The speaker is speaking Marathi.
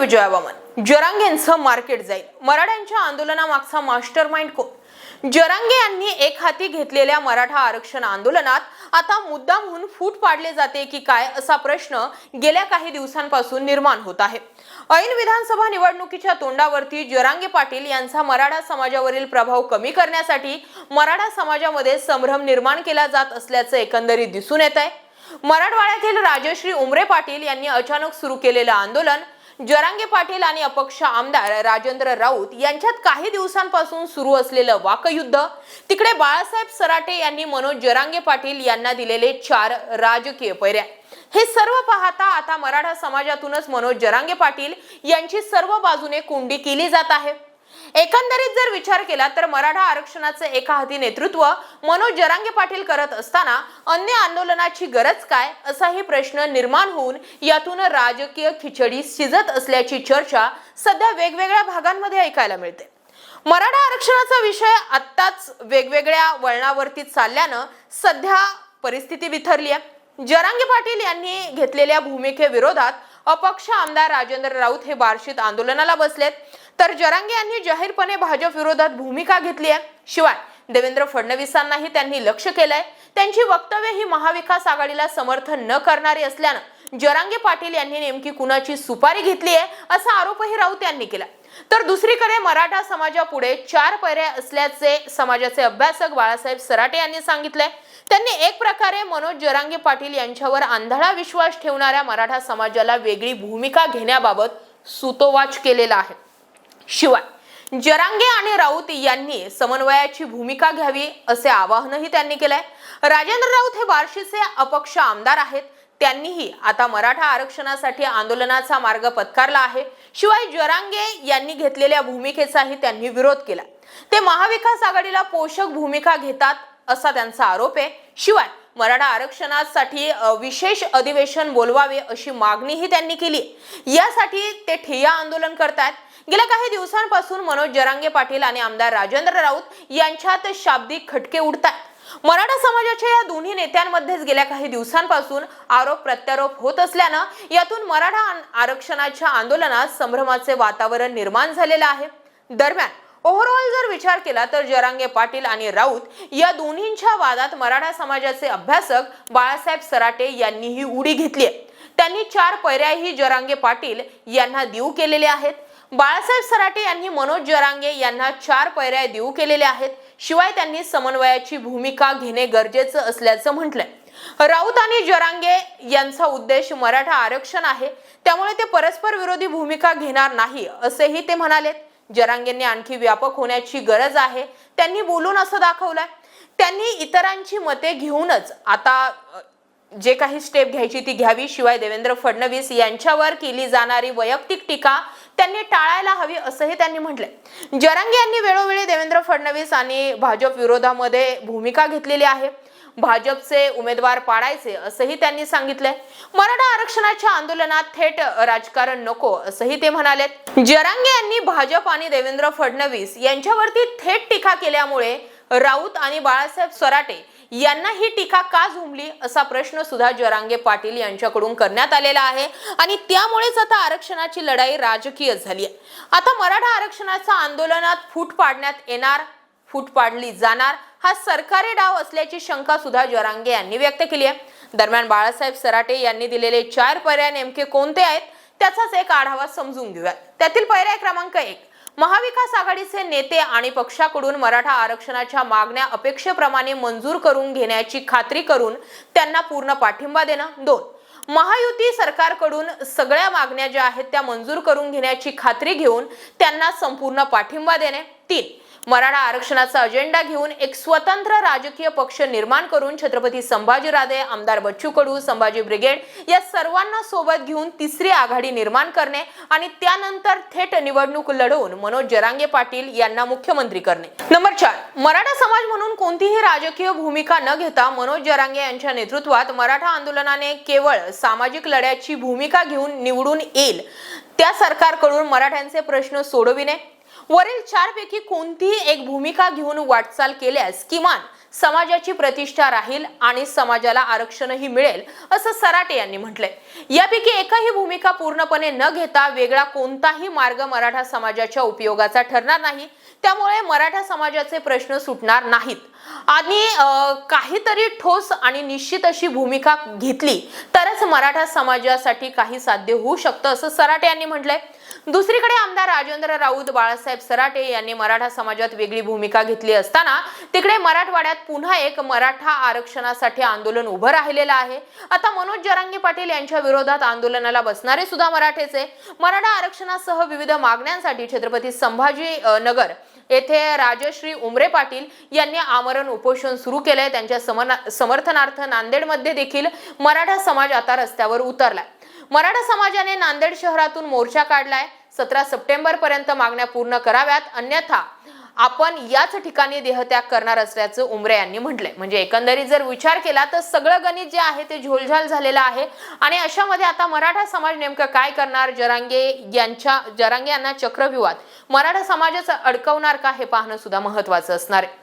विजयाबामन जरांगे यांचं मार्केट जाईल. मराठ्यांच्या आंदोलनामागचा मास्टर माइंड कोण? जरांगे यांनी एक हाती घेतलेल्या मराठा आरक्षण आंदोलनात आता मुद्दाम म्हणून फूट पाडले जाते की काय असा प्रश्न गेल्या काही दिवसांपासून निर्माण होत आहे. ऐन विधानसभा निवडणुकीच्या तोंडावरती जरांगे पाटील यांचा मराठा समाजावरील प्रभाव कमी करण्यासाठी मराठा समाजामध्ये संभ्रम निर्माण केला जात असल्याचं एकंदरीत दिसून येत आहे मराठवाड्यातील राजश्री उमरे पाटील यांनी अचानक सुरू केलेलं आंदोलन जरांगे पाटील आणि अपक्ष आमदार राजेंद्र राऊत यांच्यात काही दिवसांपासून सुरू असलेलं वाकयुद्ध तिकडे बाळासाहेब सराटे यांनी मनोज जरांगे पाटील यांना दिलेले चार राजकीय पैऱ्या हे सर्व पाहता आता मराठा समाजातूनच मनोज जरांगे पाटील यांची सर्व बाजूने कुंडी केली जात आहे. एकंदरीत जर विचार केला तर मराठा आरक्षणाचे एका हाती नेतृत्व मनोज जरांगे पाटील करत असताना अन्य आंदोलनाची गरज काय असाही प्रश्न निर्माण होऊन यातून राजकीय खिचडी शिजत असल्याची चर्चा सध्या वेगवेगळ्या भागांमध्ये ऐकायला मिळते. मराठा आरक्षणाचा विषय आत्ताच वेगवेगळ्या वळणावरती चालल्यानं सध्या परिस्थिती बिथरली आहे जरांगे पाटील यांनी घेतलेल्या भूमिकेविरोधात अपक्ष आमदार राजेंद्र राऊत हे बार्शीत आंदोलनाला बसलेत. तर जरांगे यांनी जाहीरपणे भाजप विरोधात भूमिका घेतली आहे. शिवाय देवेंद्र फडणवीसांनाही त्यांनी लक्ष केलंय. त्यांची वक्तव्य ही महाविकास आघाडीला समर्थन न करणारी असल्यानं जरांगे पाटील यांनी नेमकी कुणाची सुपारी घेतली आहे असा आरोपही राऊत यांनी केला. तर दुसरीकडे मराठा समाजापुढे चार पर्याय असल्याचे समाजाचे अभ्यासक बाळासाहेब सराटे यांनी सांगितले त्यांनी एक प्रकारे मनोज जरांगे पाटील यांच्यावर आंधळा विश्वास ठेवणाऱ्या मराठा समाजाला वेगळी भूमिका घेण्याबाबत सुतोवाच केलेला आहे. शिवाय. जरांगे आणि राऊत यांनी समन्वयाची भूमिका घ्यावी असे आवाहनही त्यांनी केलंय. राजेंद्र राऊत हे बार्शीचे अपक्ष आमदार आहेत. त्यांनीही आता मराठा आरक्षणासाठी आंदोलनाचा मार्ग पत्कारला आहे. शिवाय जरांगे यांनी घेतलेल्या भूमिकेचाही त्यांनी विरोध केला. ते महाविकास आघाडीला पोषक भूमिका घेतात असा त्यांचा आरोप आहे. शिवाय मराठा आरक्षणासाठी विशेष अधिवेशन बोलवावे अशी मागणीही त्यांनी केली. यासाठी ते ठिय्या आंदोलन करतात गेल्या काही दिवसांपासून मनोज जरांगे पाटील आणि आमदार राजेंद्र राऊत यांच्यात शाब्दिक खटके उडतात मराठा समाजाच्या या दोन्ही नेत्यांमध्येच गेल्या काही दिवसांपासून आरोप प्रत्यारोप होत असल्यानं यातून मराठा आरक्षणाच्या आंदोलनात संभ्रमाचे वातावरण निर्माण झालेलं आहे. दरम्यान ओव्हरऑल जर विचार केला तर जरांगे पाटील आणि राऊत या दोन्हींच्या वादात मराठा समाजाचे अभ्यासक बाळासाहेब सराटे यांनीही उडी घेतली आहे. त्यांनी चार पर्यायही जरांगे पाटील यांना देऊ केलेले आहेत. बाळासाहेब सराटे यांनी मनोज जरांगे यांना चार पर्याय देऊ केलेले आहेत. शिवाय त्यांनी समन्वयाची भूमिका घेणे गरजेचं असल्याचं म्हटलंय. राऊत आणि जरांगे यांचा उद्देश मराठा आरक्षण आहे. त्यामुळे ते परस्पर विरोधी भूमिका घेणार नाही असेही ते म्हणालेत. जरांगेंनी आणखी व्यापक होण्याची गरज आहे. त्यांनी बोलून असं दाखवलंय. त्यांनी इतरांची मते घेऊनच आता जे काही स्टेप घ्यायची ती घ्यावी. शिवाय देवेंद्र फडणवीस यांच्यावर केली जाणारी वैयक्तिक टीका त्यांनी टाळायला हवी असंही त्यांनी म्हटलंय. जरांगे यांनी वेळोवेळी देवेंद्र फडणवीस आणि भाजप विरोधामध्ये भूमिका घेतलेली आहे. भाजपचे उमेदवार पाडायचे असंही त्यांनी सांगितलंय. मराठा आरक्षणाच्या आंदोलनात थेट राजकारण नको असंही ते म्हणालेत. जरांगे यांनी भाजप आणि देवेंद्र फडणवीस यांच्यावरती थेट टीका केल्यामुळे राऊत आणि बाळासाहेब सराटे यांना ही टीका का झुमली असा प्रश्न सुद्धा जरांगे पाटील यांच्याकडून करण्यात आलेला आहे आणि त्यामुळेच आता आरक्षणाची लढाई राजकीय झाली आहे आता मराठा आरक्षणाचा आंदोलनात फूट पाडण्यात येणार फूट पाडली जाणार. हा सरकारी डाव असल्याची शंका सुद्धा जरांगे यांनी व्यक्त केली आहे. दरम्यान बाळासाहेब सराटे यांनी दिलेले चार पर्याय नेमके कोणते आहेत त्याचाच एक आढावा समजून घेऊया त्यातील पर्याय क्रमांक एक महाविकास आघाडीचे नेते आणि पक्षाकडून मराठा आरक्षणाच्या मागण्या अपेक्षेप्रमाणे मंजूर करून घेण्याची खात्री करून त्यांना पूर्ण पाठिंबा देणं. दोन महायुती सरकारकडून सगळ्या मागण्या ज्या आहेत त्या मंजूर करून घेण्याची खात्री घेऊन त्यांना संपूर्ण पाठिंबा देणे. तीन मराठा आरक्षणाचा अजेंडा घेऊन एक स्वतंत्र राजकीय पक्ष निर्माण करून छत्रपती संभाजी राधे आमदार बच्चू कडू संभाजी ब्रिगेड या सर्वांना सोबत घेऊन तिसरी आघाडी निर्माण करणे आणि त्यानंतर थेट निवडणूक लढवून मनोज जरांगे पाटील यांना मुख्यमंत्री करणे. नंबर चार मराठा समाज म्हणून कोणतीही राजकीय भूमिका न घेता मनोज जरांगे यांच्या नेतृत्वात मराठा आंदोलनाने केवळ सामाजिक लढ्याची भूमिका घेऊन निवडून येईल. त्या सरकारकडून मराठ्यांचे प्रश्न सोडविणे वरील चारपैकी कोणतीही एक भूमिका घेऊन वाटचाल केल्यास किमान समाजाची प्रतिष्ठा राहील आणि समाजाला आरक्षणही मिळेल असं सराटे यांनी म्हटलंय. यापैकी एकही भूमिका पूर्णपणे न घेता वेगळा कोणताही मार्ग मराठा समाजाच्या उपयोगाचा ठरणार नाही. त्यामुळे मराठा समाजाचे प्रश्न सुटणार नाहीत. आणि काहीतरी ठोस आणि निश्चित अशी भूमिका घेतली तरच मराठा समाजासाठी काही साध्य होऊ शकतं असं सराटे यांनी म्हटलंय. दुसरीकडे आमदार राजेंद्र राऊत बाळासाहेब सराटे यांनी मराठा समाजात वेगळी भूमिका घेतली असताना तिकडे मराठवाड्यात पुन्हा एक मराठा आरक्षणासाठी आंदोलन उभं राहिलेलं आहे. आता मनोज जरांगे पाटील यांच्या विरोधात आंदोलनाला बसणारे सुद्धा मराठेचे मराठा आरक्षणासह विविध मागण्यांसाठी छत्रपती संभाजी नगर येथे राजश्री उमरे पाटील यांनी आमरण उपोषण सुरू केलंय. त्यांच्या समना- समर्थनार्थ नांदेडमध्ये देखील मराठा समाज आता रस्त्यावर उतरलाय. मराठा समाजाने नांदेड शहरातून मोर्चा काढलाय. सतरा सप्टेंबर पर्यंत मागण्या पूर्ण कराव्यात. अन्यथा आपण याच ठिकाणी देहत्याग करणार असल्याचं उमरे यांनी म्हटलंय. म्हणजे एकंदरीत जर विचार केला तर सगळं गणित जे आहे ते झोलझाल झालेलं आहे. आणि अशामध्ये आता मराठा समाज नेमकं काय करणार? जरांगे यांच्या जरांगे यांना चक्रव्यूहात. मराठा समाजाचं अडकवणार का हे पाहणं सुद्धा महत्वाचं असणार आहे.